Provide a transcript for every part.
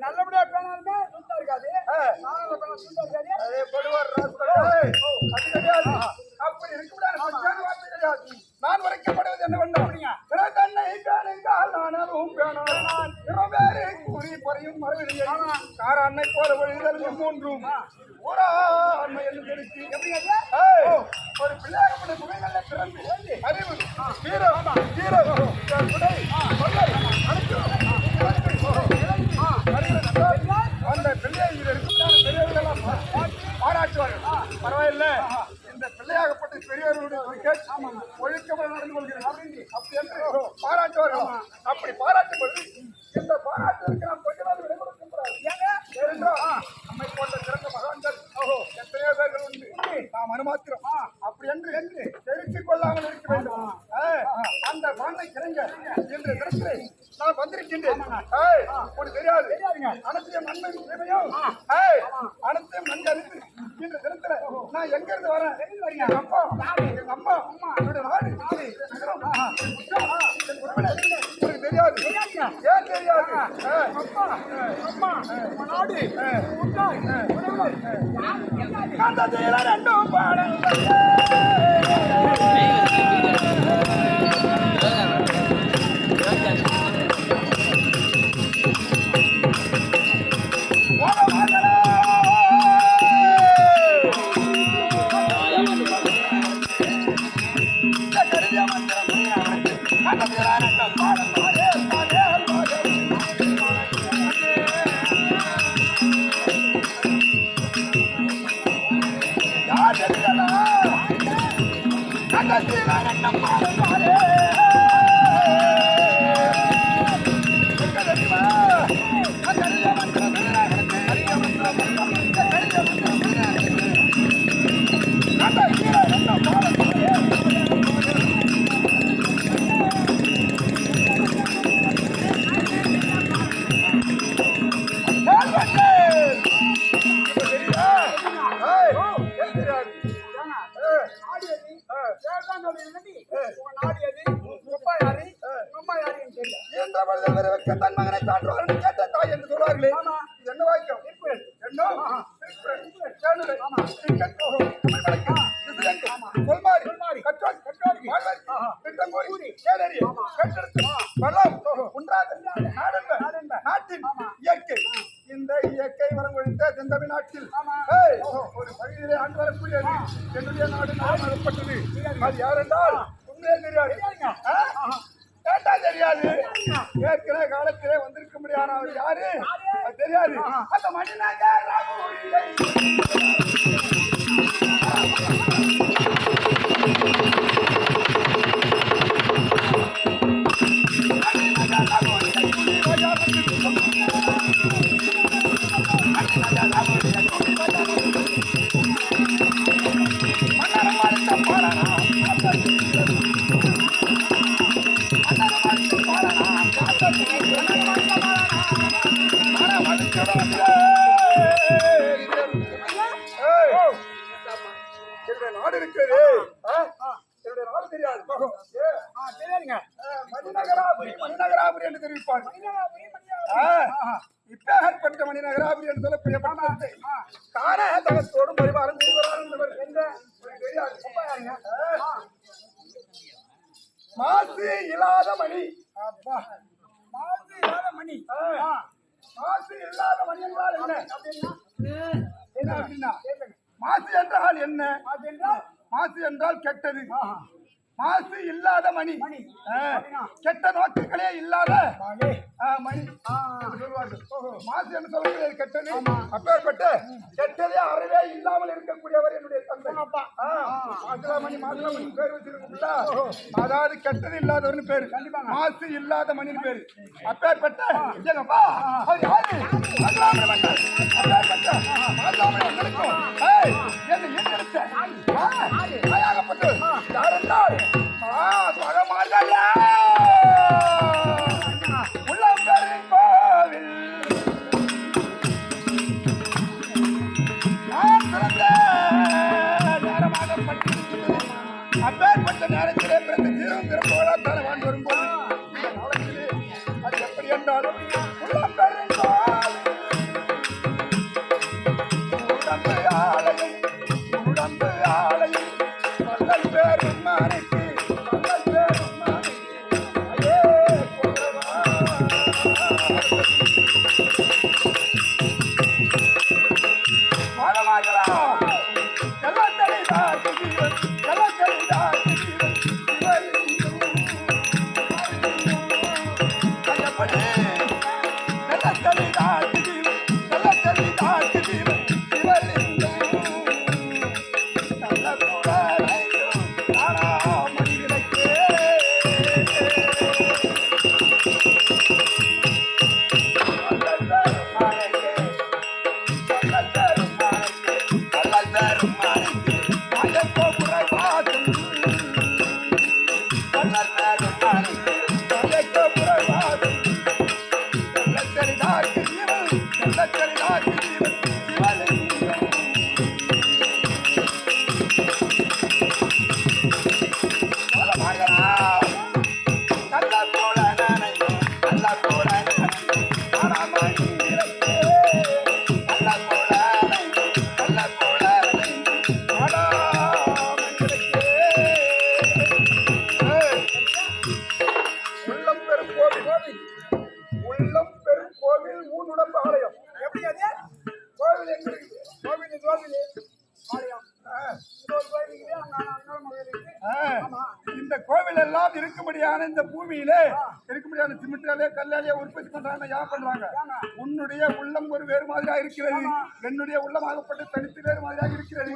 நல்லபடியா பேனாலுமே சுத்தம் இருக்காது ஆ. நானும் சுத்தம் இருக்காது அதே படுவார் அப்படி இருக்கக்கூடாது. கிடையாது. நான் வரைக்கப்படுவது என்ன வேண்டும்? பிறதன்னை பேணுங்கால் நாணலும் பேணான். பிறவேறு கூறி பறையும் மறுவிடையை. காராண்மை போல ஒழிதல் மூன்றும் ஓராண்மை என்று தெரிவித்து. ஏய், ஒரு பிள்ளையாகப்பட்ட குகைகளில் பிறந்து அறிவு வீரம் வீரம் குடை கொள்ளை அனைத்தும் அந்த பிள்ளையை இது இருக்கிற பெரியவர்கள் எல்லாம் பா- பாராட்டுவார்கள் பரவாயில்ல இந்த பிள்ளையாகப்பட்ட பெரியவர்களுடைய கேட்டு ஒழுக்கமாக நடந்து கொள்கிறது அப்படி என்று பாராட்டுவார்கள் அப்படி பாராட்டும் பொழுது இந்த பாராட்டுவதற்கு நாம் கொஞ்சமாவது விலை கொடுக்க கூடாது ஏனென்றால் நம்மை போன்ற சிறந்த மகான்கள் எத்தனையோ பேர்கள் உண்டு. நாம் அனுமாத்திரம். அப்படி என்று என்று தெரிவித்துக் கொள்ளாமல் இருக்க வேண்டும். அந்த மண்ணை கிரங்க இன்று தினத்திலே நான் வந்திருக்கின்றேன். உனக்கு தெரியாது. அனைத்தையும் நன்மை தேவையும் நான் எங்க இருந்து வரேன்? எங்க அப்பா. எங்க அம்மா. என்னுடைய நாடு. நகரம், தெரியாது. ஏன் தெரியாது? அப்பா. அம்மா. நாடு. உண்டாய் ரெண்டும் பாடல்கள் Come on. யாரு? அம்மா யாருன்னு தெரியல. இந்த மனிதன் விரைவுக்கு தன் மகனை என்று கேட்ட தாய் என்று சொல்வார்களே. என்ன வாக்கியம்? என்ன? தமிழ் இயற்கை. இந்த இயற்கை வரம் ஒழித்த தென்தமிழ் நாட்டில். ஒரு பகுதியிலே ஆண்டு வரக்கூடியது என்னுடைய நாடு நாமப்பட்டது அது யார் கேட்டா தெரியாது. ஏற்கனவே காலத்திலே வந்திருக்க முடியாது. அவர் யாரு? அது தெரியாது. அந்த மணிநாக என்னுடைய மணிநகராபுரி மணிநகராபுரி என்று தெரிவிப்பார் மணிநகராபுரி, மணிநகராபுரி. என்று சொல்லக்கூடிய பட்டணத்தை காண தகத்தோடும்? ஆ. மாசு இல்லாத மணி அப்பா. மாசு இல்லாத மணி. மாசு இல்லாத மணி என்றால் என்ன அப்படின்னா? மாசு என்றால் என்ன மாசு என்றால்? மாசு என்றால் கெட்டது. மாசு இல்லாத மணி. கெட்ட நோக்கங்களே இல்லாத மணி. மாசு என்று சொல்லக்கூடியது கெட்டது. அப்பேற்பட்ட கெட்டதே அறவே இல்லாமல் இருக்கக்கூடியவர் என்னுடைய தந்தை. மாசிலாமணி மாசிலாமணி பேர் வச்சிருக்கா அதாவது கெட்டது இல்லாதவர்னு பேரு. மாசு இல்லாத மணின்னு பேரு. அப்பேற்பட்ட எங்கப்பா அவர் யாரு மாசிலாமணி மன்னனுக்கும் ஏய், என்னை ¡Vamos! இந்த இந்த கோவில் எல்லாம் இருக்கும்படியான இந்த பூமியிலே இருக்கும்படியான சிமெண்டாலே கல்லாலே உற்பத்தி பண்றாங்க யார் பண்றாங்க? உன்னுடைய உள்ளம் ஒரு வேறு மாதிரியா இருக்கிறது. என்னுடைய உள்ளமாகப்பட்டு தனித்து வேறு மாதிரியாக இருக்கிறது.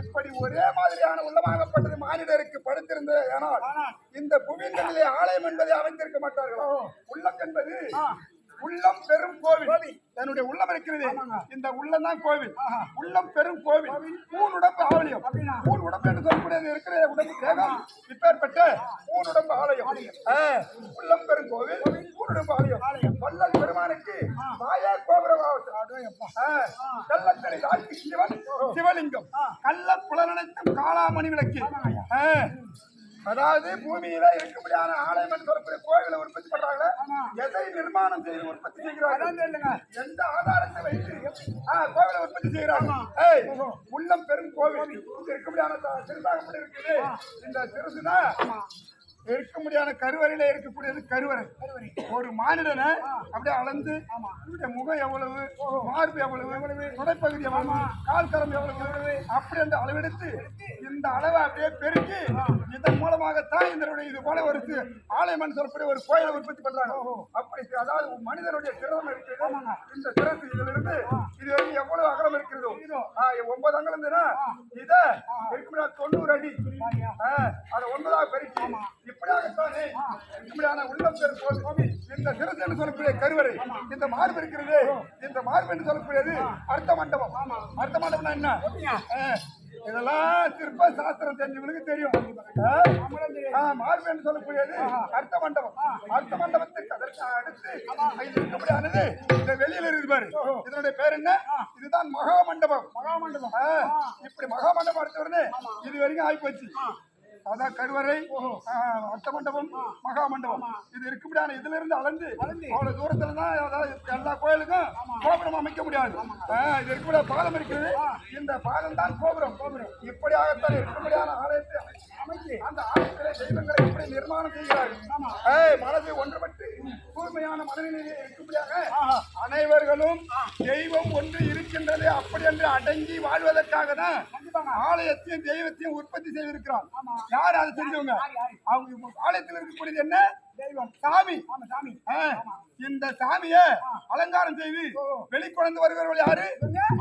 இப்படி ஒரே மாதிரியான உள்ளமாகப்பட்டது மானிடருக்கு படுத்திருந்தது ஆனால் இந்த புவியிலே ஆலயம் என்பதை அமைந்திருக்க மாட்டார்களோ? உள்ளம் என்பது உள்ளம் பெரும் கோவில். என்னுடைய உள்ளம் இருக்கிறது. இந்த உள்ளம் தான் கோவில். உள்ளம் பெரும் கோவில். பூன் உடம்பு ஆலயம். பூன் உடம்பு என்று சொல்லக்கூடியது இருக்கிற உடம்பு. தேகம் இப்பேற்பட்ட பூன் உடம்பு ஆலயம். உள்ளம் பெரும் கோவில். பூன் உடம்பு ஆலயம். வள்ளல் பெருமானுக்கு மாயா தாக்கி சிவன் சிவலிங்கம். கள்ள புலனனைத்தும் காளாமணி விளக்கு. அதாவது பூமியில இருக்கும்படியான ஆலயம் என்று சொல்லக்கூடிய கோவிலை உற்பத்தி பண்றாங்க எதை நிர்மாணம் செய்து உற்பத்தி செய்கிறார்கள்? எந்த ஆதாரத்தை வைத்து கோவிலை உற்பத்தி செய்கிறாங்க உள்ளம் பெரும் கோவில். இங்க இருக்கும்படியான த- சிறுதாகப்படி இருக்குது இந்த சிறுசுனா இருக்க முடியாத கருவறையில இருக்கக்கூடியது கருவறை. ஒரு மானிடனை அப்படியே அளந்து இவருடைய முகம் எவ்வளவு மார்பு எவ்வளவு தொடைப்பகுதி எவ்வளவு கால் கரம் எவ்வளவு அப்படி அந்த அளவெடுத்து இந்த அளவை அப்படியே பெருக்கி இதன் மூலமாகத்தான் இதனுடைய இது போல ஒரு ஆலயம்னு சொல்லக்கூடிய ஒரு கோயிலை உற்பத்தி பண்றாங்க. அப்படி அதாவது மனிதனுடைய சிரமம் இருக்குது இந்த சிறப்பு இதுல இருந்து இது வரைக்கும் எவ்வளவு அகலம் இருக்கிறதோ. ஒன்பது அகலம் இருந்ததுன்னா இத தொண்ணூறு அடி. அதை ஒன்பதாக பெருக்கி இப்படியாகத்தானே இப்படியான உள்ளம் பெரும் கோவில் இந்த என்று சொல்லக்கூடிய கருவறை இந்த மார்பு இருக்கிறது இந்த மார்பு என்று சொல்லக்கூடியது அர்த்த மண்டபம். அர்த்த மண்டபம்னா என்ன? இதெல்லாம் சிற்ப சாஸ்திரம் தெரிஞ்சவங்களுக்கு தெரியும். மார்பு என்று சொல்லக்கூடியது அர்த்த மண்டபம். அர்த்த மண்டபத்துக்கு அதற்கு அடுத்து இது இருக்கக்கூடியானது இந்த வெளியில இருக்குது பாரு. இதனுடைய பேர் என்ன? இதுதான் மகா மண்டபம் மகா மண்டபம் இப்படி மகா மண்டபம் அடுத்த உடனே இது வரைக்கும் ஆகி போச்சு அதான் கருவறை அர்த்த மண்டபம் மகா மண்டபம். இது இருக்கும்படியான இதுல இருந்து அளந்து. அவ்வளவு தூரத்துல தான் அதாவது எல்லா கோயிலுக்கும் கோபுரம் அமைக்க முடியாது. இது இருக்கும்படியா பாலம் இருக்குது இந்த பாலம் தான் கோபுரம். கோபுரம். இப்படியாகத்தான் இருக்கும்படியான ஆலயத்தை அமைத்து அந்த ஆலயத்திலே தெய்வங்களை எப்படி நிர்மாணம் செய்கிறார்கள்? மனதை ஒன்றுபட்டு தூய்மையான மனநிலையில் இருக்கும்படியாக அனைவர்களும் தெய்வம் ஒன்று இருக்கின்றது அப்படி என்று அடங்கி வாழ்வதற்காக தான் ஆலயத்தையும் தெய்வத்தையும் உற்பத்தி செய்திருக்கிறான் யார் அதை செஞ்சவங்க? அவங்க ஆலயத்தில் இருக்கக்கூடியது என்ன? தெய்வம். சாமி. சாமி. இந்த சாமிய அலங்காரம் செய்து வெளிக்கொண்டு வருகிறவர்கள் யாரு?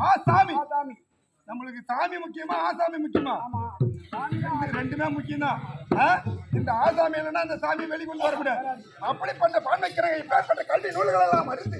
ஆ சாமி சாமி நம்மளுக்கு சாமி முக்கியமா ஆசாமி முக்கியமா? ரெண்டு- ரெண்டுமே முக்கியம் தான் இந்த ஆசாமி இல்லைன்னா அந்த சாமி வெளிக்கொண்டு வர முடியாது. அப்படிப்பட்ட பான்மைக்கிறங்க இப்பேற்பட்ட கல்வி நூல்கள் எல்லாம் அறிந்து